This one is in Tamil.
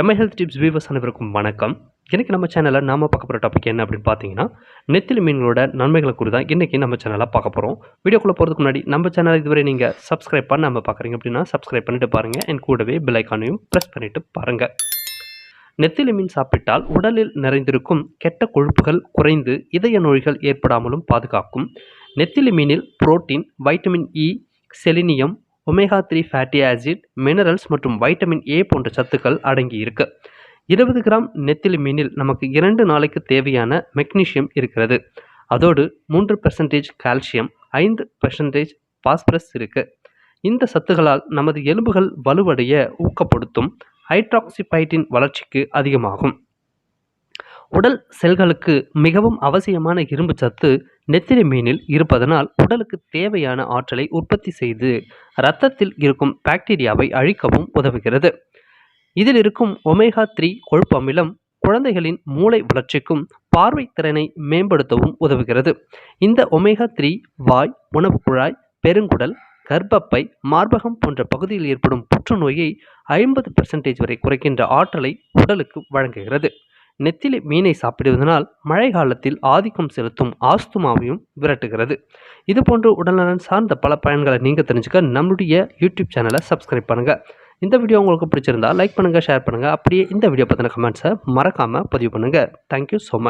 எம்ஐ ஹெல்த் டிப்ஸ் வீவர்ஸ் அனைவருக்கும் வணக்கம். இன்றைக்கி நம்ம சேனலில் நாம பார்க்க போகிற டாபிக் என்ன அப்படின்னு பார்த்தீங்கன்னா நெத்திலி மீன்களோட நன்மைகளை குறித்து தான் இன்றைக்கி நம்ம சேனலில் பார்க்க போகிறோம் வீடியோக்குள்ளே போகிறதுக்கு முன்னாடி நம்ம சேனலை இதுவரை நீங்கள் சப்ஸ்கிரைப் பண்ண நம்ம பார்க்குறீங்க அப்படின்னா சப்ஸ்கிரைப் பண்ணிட்டு பாருங்கள் என் கூடவே பிலைக்கானையும் ப்ரெஸ் பண்ணிவிட்டு பாருங்கள் நெத்திலி மீன் சாப்பிட்டால் உடலில் நிறைந்திருக்கும் கெட்ட கொழுப்புகள் குறைந்து இதய நோய்கள் ஏற்படாமலும் பாதுகாக்கும். நெத்திலி மீனில் protein vitamin E selenium omega three fatty acid minerals மற்றும் வைட்டமின் ஏ போன்ற சத்துக்கள் அடங்கி இருக்கு இருபது கிராம் நெத்திலி மீனில் நமக்கு இரண்டு நாளைக்கு தேவையான மெக்னீசியம் இருக்கிறது. அதோடு மூன்று பெர்சன்டேஜ் கால்சியம் ஐந்து பெர்சன்டேஜ் பாஸ்பரஸ் இருக்கு. இந்த சத்துகளால் நமது எலும்புகள் வலுவடைய ஊக்கப்படுத்தும் ஹைட்ராக்சிபைட்டின் வளர்ச்சிக்கு அதிகமாகும். உடல் செல்களுக்கு மிகவும் அவசியமான இரும்பு சத்து நெத்திலி மீனில் இருப்பதனால் உடலுக்கு தேவையான ஆற்றலை உற்பத்தி செய்து இரத்தத்தில் இருக்கும் பாக்டீரியாவை அழிக்கவும் உதவுகிறது. இதில் இருக்கும் ஒமேகா த்ரீ கொழுப்பு அமிலம் குழந்தைகளின் மூளை வளர்ச்சிக்கும் பார்வை திறனை மேம்படுத்தவும் உதவுகிறது. இந்த ஒமேகா த்ரீ வாய் உணவு குழாய் பெருங்குடல் கர்ப்பப்பை மார்பகம் போன்ற பகுதியில் ஏற்படும் புற்றுநோயை ஐம்பது பெர்சன்டேஜ் வரை குறைக்கின்ற ஆற்றலை உடலுக்கு வழங்குகிறது. நெத்திலி மீனை சாப்பிடுவதனால் மழை காலத்தில் ஆதிக்கம் செலுத்தும் ஆஸ்துமாவையும் விரட்டுகிறது. இது போன்ற உடல்நலன் சார்ந்த பல பயன்களை நீங்கள் தெரிஞ்சுக்க நம்மளுடைய யூடியூப் சேனலை சப்ஸ்கிரைப் பண்ணுங்கள் இந்த வீடியோ உங்களுக்கு பிடிச்சிருந்தா லைக் பண்ணுங்கள் ஷேர் பண்ணுங்கள் அப்படியே இந்த வீடியோ பற்றின கமெண்ட்ஸை மறக்காமல் பதிவு பண்ணுங்கள் தேங்க்யூ ஸோ மச்